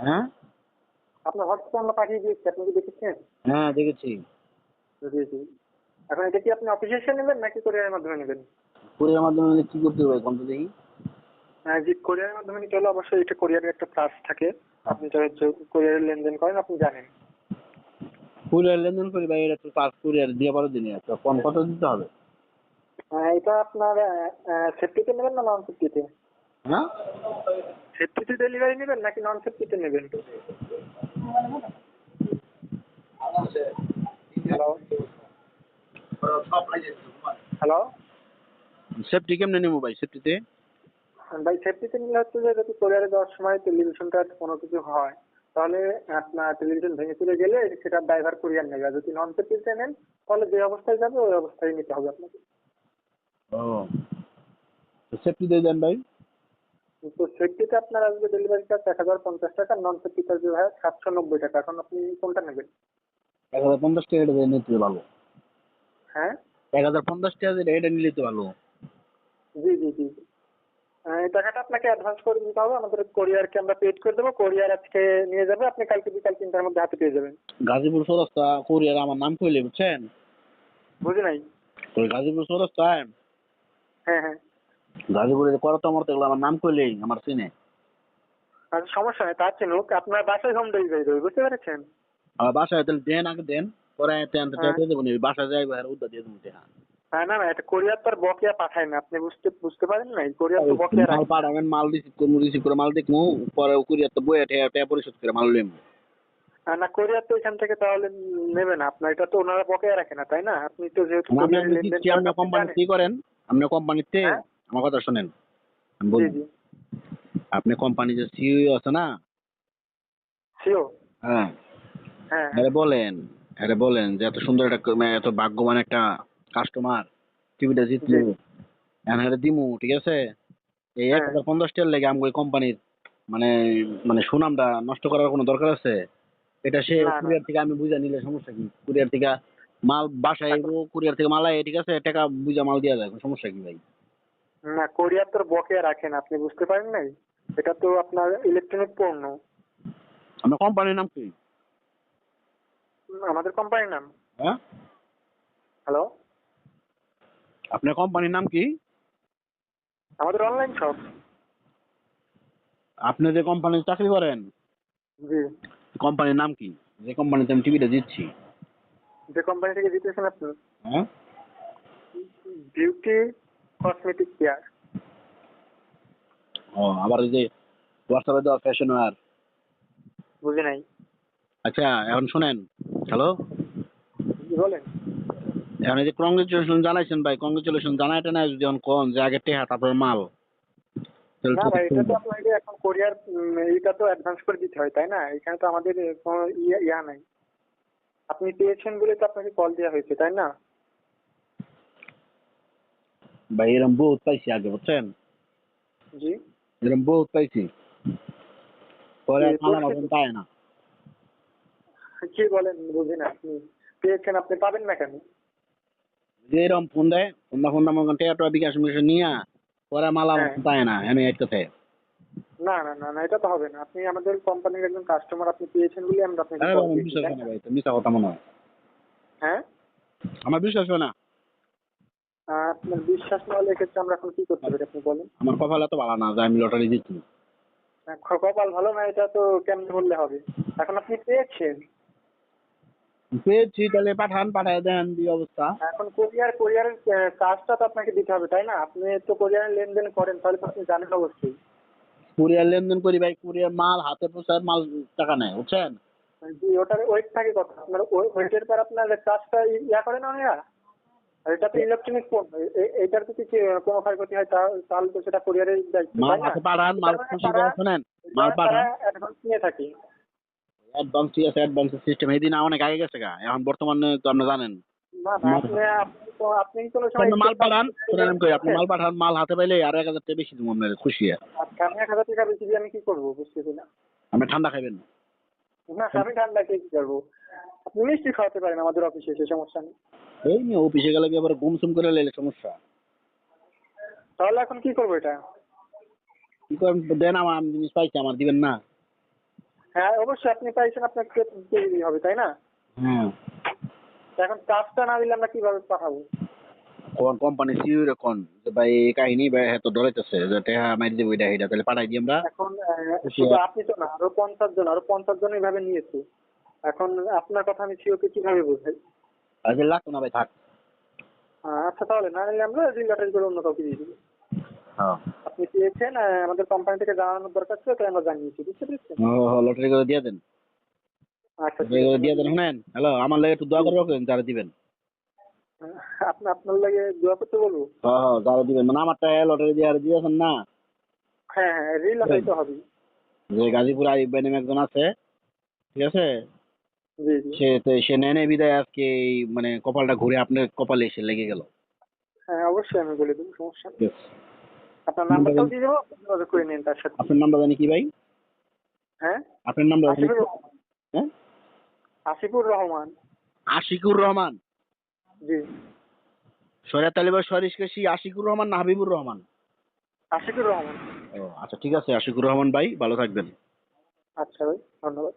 হ্যাঁ? আপনার হোয়াটসঅ্যাপে আমরা পাঠিয়ে দিয়েছি আপনি কি দেখেছেন? হ্যাঁ দেখেছি। এখন এটা কি আপনি অফিসে এসে নেবেন নাকি কোরিয়ারের মাধ্যমে নেবেন? কোরিয়ার মাধ্যমে নিলে কি করতে হবে কোন দেখি। হ্যাঁ জি কোরিয়ারের মাধ্যমে নিতে হলে অবশ্যই এটা কোরিয়ারের একটা প্লাস থাকে। আপনি যারা হচ্ছে কোরিয়ারের লেনদেন করেন আপনি জানেন। কুরিয়ার লেনদেন করি ভাই এটা তো পাঁচ কুরিয়ার দিয়ে পরে দিনে তো কোন কত দিতে হবে? আহ, এটা আপনার সেফটিতে নেবেন না নন সেফটিতে হ্যাঁ? সেফটিতে ডেলিভারি নেবেন নাকি নন সেফটিতে নেবেন? হ্যালো হ্যালো সেফটি কেমনে নেব ভাই সেফটিতে ভাই সেফটিতে নিলে হচ্ছে যে যদি কোরিয়ারে যাওয়ার সময় টেলিভিশনটা কোনো কিছু হয় তাহলে আপনার টেলিভিশন ভেঙে চলে গেলে সেটা ড্রাইভার কুরিয়ার নেবে। আর যদি নন সেফটিতে নেন তাহলে যে অবস্থায় যাবে ওই অবস্থায় নিতে হবে আপনাকে। ও। সেফটি দিয়ে দেন ভাই। তো সেফটিতে আপনার আসবে ডেলিভারি চার্জ এক হাজার পঞ্চাশ টাকা নন সেফটি চার্জ হয় সাতশো নব্বই টাকা। এখন আপনি কোনটা নেবেন? এক হাজার পঞ্চাশ টাকা এটা নিতে ভালো। হ্যাঁ? এক হাজার পঞ্চাশ টাকা এটা নিলে তো ভালো। জি জি জি। এই টাকাটা আপনাকে অ্যাডভান্স করে দিতে হবে। আমাদের কোরিয়ারকে আমরা পেড করে দেবো। কোরিয়ার আজকে নিয়ে যাবে। আপনি কালকে বিকাল তিনটার মধ্যে হাতে পেয়ে যাবেন। গাজীপুর চৌরাস্তা কোরিয়ার আমার নাম কইলে বুঝছেন? বুঝি নাই? গাজীপুর চৌরাস্তায় হ্যাঁ হ্যাঁ। গাজীপুরে করতো মরতে গেলে আমার নাম কইলেই আমার চিনে। আচ্ছা সমস্যা নেই তার চিনুক আপনার বাসায় হোম ডেলিভারি দেবে বুঝতে পেরেছেন? আমার বাসায় তাহলে দেন আগে দেন পরে তেন হ্যাঁ। দিয়ে দেবো নি বাসায় যাইবো আর উদ্দা দিয়ে দেবো হ্যাঁ না না এটা কোরিয়ার তো আর বকেয়া পাঠায় না আপনি বুঝতে বুঝতে পারেন না কোরিয়ার তো বকেয়া মাল পাঠাবেন মাল রিসিভ করব রিসিভ করে মাল দেখব পরে কুরিয়ার তো বইয়ে ঠেয়া ঠেয়া পরিশোধ করে মাল নেব আর না কোরিয়ার তো এখান থেকে তাহলে নেবে না আপনার এটা তো ওনারা বকেয়া রাখে না তাই না? আপনি তো যেহেতু আপনি কোম্পানি কি করেন? আপনি কোম্পানিতে হ্যাঁ? আমার কথা শোনেন আমি জি আপনি কোম্পানি যে সিইও আছে না? শিও হ্যাঁ। হ্যাঁ। আরে বলেন আরে বলেন যে এত সুন্দর একটা মানে এত ভাগ্যবান একটা কাস্টমার টিভিটা জিতলো এটা দিমু ঠিক আছে? এই এক হ্যাঁ। হাজার পঞ্চাশ টাকার লেগে আমাকে কোম্পানির মানে মানে সুনামটা নষ্ট করার কোনো দরকার আছে? এটা সে। কুরিয়ার থেকে আমি বুঝা নিলে সমস্যা কি? কুরিয়ার থেকে মাল বাসায় কুরিয়ার থেকে মাল আয় ঠিক আছে? টাকা বুঝা মাল দেওয়া যায় কোনো সমস্যা কি ভাই? না কোরিয়ার তো বকেয়া রাখেন আপনি বুঝতে পারেন নাই? এটা তো আপনার ইলেকট্রনিক পণ্য। আপনার কোম্পানির নাম কি? আমাদের কোম্পানির নাম। হ্যাঁ? হ্যালো আপনার কোম্পানির নাম কি? আমাদের অনলাইন শপ আপনি যে কোম্পানিতে চাকরি করেন? জি। কোম্পানির নাম কি? যে কোম্পানিতে আমি টিভিটা দিচ্ছি। যে কোম্পানি থেকে জিতেছেন আপনি। হ্যাঁ? বিউটি কসমেটিক কেয়ার ও আবার ওই যে হোয়াটসঅ্যাপে দেওয়া ফ্যাশন ওয়ার বুঝি নাই। আচ্ছা এখন শুনেন। হ্যালো কি বলেন। এখন এই যে কংগ্রেচুলেশন জানাইছেন ভাই কংগ্রেচুলেশন যদি এখন কোন যে আগে টেহা তারপরে মাল। না ভাই এটা তো আপনাকে এখন কোরিয়ার উম, তো অ্যাডভান্স করে দিতে হয় তাই না? এখানে তো আমাদের কোনো ইয়া ইয়া নাই। আপনি পেয়েছেন বলে তো আপনাকে কল দেওয়া হয়েছে তাই না? ভাই এরম বহুত পাইছি আগে বুঝছেন জি এরম বহুত পাইছি পরে পরিস্থিতি- মতন পায় না কি বলেন বুঝি না আপনি পেয়েছেন আপনি পাবেন না কেন ফোন দেয় মনে বিকাশ মিকাশ নিয়া পরে মালা পায় না আমি এক কথায় না না না না এটা তো হবে না আপনি আমাদের কোম্পানির একজন কাস্টমার আপনি পেয়েছেন বলে আমরা আপনাকে মিশা কথা মনে হয় হ্যাঁ আমার বিশ্বাস হয় না আপনার বিশ্বাস না হলে এক্ষেত্রে আমরা এখন কি করতে পারি আপনি বলেন। আমার কপাল এত ভালো না যে আমি লটারি আহ, কপাল ভালো না এটা তো কেমন বললে হবে? এখন আপনি পেয়েছেন। পেয়েছি তাহলে পাঠান পাঠায় দেন দি অবস্থা? এখন কোরিয়ার কোরিয়ারের চার্জটা তো আপনাকে দিতে হবে তাই না? আপনি তো কোরিয়ারের লেনদেন করেন তাহলে তো আপনি জানেন অবশ্যই। কুরিয়ার লেনদেন করি ভাই কুরিয়ার মাল হাতে পোষায় মাল টাকা নেয় বুঝছেন? জি ওটার ওয়েট থাকে কত? আপনার ওয়েটের পর আপনার কাজটা ইয়া করে না ওনারা আর এটা তো ইলেকট্রনিক ফোন এটার যদি কোনো ক্ষয়ক্ষতি হয় তাহলে তো সেটা কোরিয়ারের দায়িত্ব মাল তাই না? হাতে পাঠান মাল তারা- খুশি করে শোনেন মাল পাঠান। অ্যাডভান্স নিয়ে থাকি। অ্যাডভান্স ঠিক আছে অ্যাডভান্স সিস্টেম এই দিন অনেক আগে গেছে গা এখন বর্তমানে তো আপনি জানেন। মাল পাঠান আপনি মাল পাঠান মাল হাতে পাইলে আর এক হাজার টাকা বেশি দিব আপনার খুশি। আচ্ছা, আমি এক হাজার টাকা বেশি দিয়ে আমি কি করব বুঝতেছি না। আপনি ঠান্ডা খাইবেন। না না আমি ঠান্ডা খেয়ে কি করব? আপনি মিষ্টি খাওয়াতে পারেন আমাদের অফিসে এসে সমস্যা নেই। এই নিয়ে অফিসে গেলে কি আবার গুম সুম করে লেলে সমস্যা? তাহলে এখন কি করব এটা? কি করেন? দেন আমার আমি জিনিস পাইছি আমার দিবেন না। হ্যাঁ অবশ্যই আপনি পাইছেন আপনাকে দিতেই হবে তাই না? হ্যাঁ। এখন কাজটা না দিলে আমরা কীভাবে পাঠাবো? কোন কোম্পানি সিইও কোন যে ভাই এই কাহিনী ভাই এত ডরাইতেছে যে টেহা মারি দেবো এটা এটা তাহলে পাঠাই দিই আমরা এখন শুধু আপনি তো না আরও পঞ্চাশ জন আরও পঞ্চাশ জন এইভাবে নিয়েছে এখন আপনার কথা আমি সিওকে কীভাবে বোঝাই আজকে লাগতো না ভাই থাক। আচ্ছা তাহলে না নিলে আমরা রিল লটারি করে অন্য কাউকে দিয়ে দিবো হ্যাঁ আপনি পেয়েছেন আমাদের কোম্পানি থেকে জানানোর দরকার ছিল তাই আমরা জানিয়েছি বুঝতে পেরেছেন? লটারি করে দিয়ে দেন। আচ্ছা দিয়ে দেন শুনেন। হ্যালো আমার লাগে একটু দোয়া করে রাখেন যারা দিবেন। আপনি আপনার লাগে দোয়া করতে বলব? হ্যাঁ দিবেন। মানে আমারটা লটারি দিয়ে আর দিয়েছেন না? হ্যাঁ হ্যাঁ রিল তো হবেই যে গাজীপুর আরিফ ভাই নামে একজন আছে ঠিক আছে? সে তো সে বিদায় আজকে এই মানে কপালটা ঘুরে আপনার কপালে এসে লেগে গেল। হ্যাঁ অবশ্যই আমি বলে দেবো সমস্যা নেই। আপনার নাম্বারটাও দিয়ে দেবো যোগাযোগ করে নিন তার সাথে। আপনার নামটা জানি কি ভাই? হ্যাঁ? আপনার? রহমান হ্যাঁ? আসিফুর রহমান। আশিকুর রহমান। জি। শরিয়া তালিবার শরিশকেশি আশিকুর রহমান না হাবিবুর রহমান? আশিকুর রহমান। ও আচ্ছা ঠিক আছে আশিকুর রহমান ভাই ভালো থাকবেন। আচ্ছা ভাই ধন্যবাদ।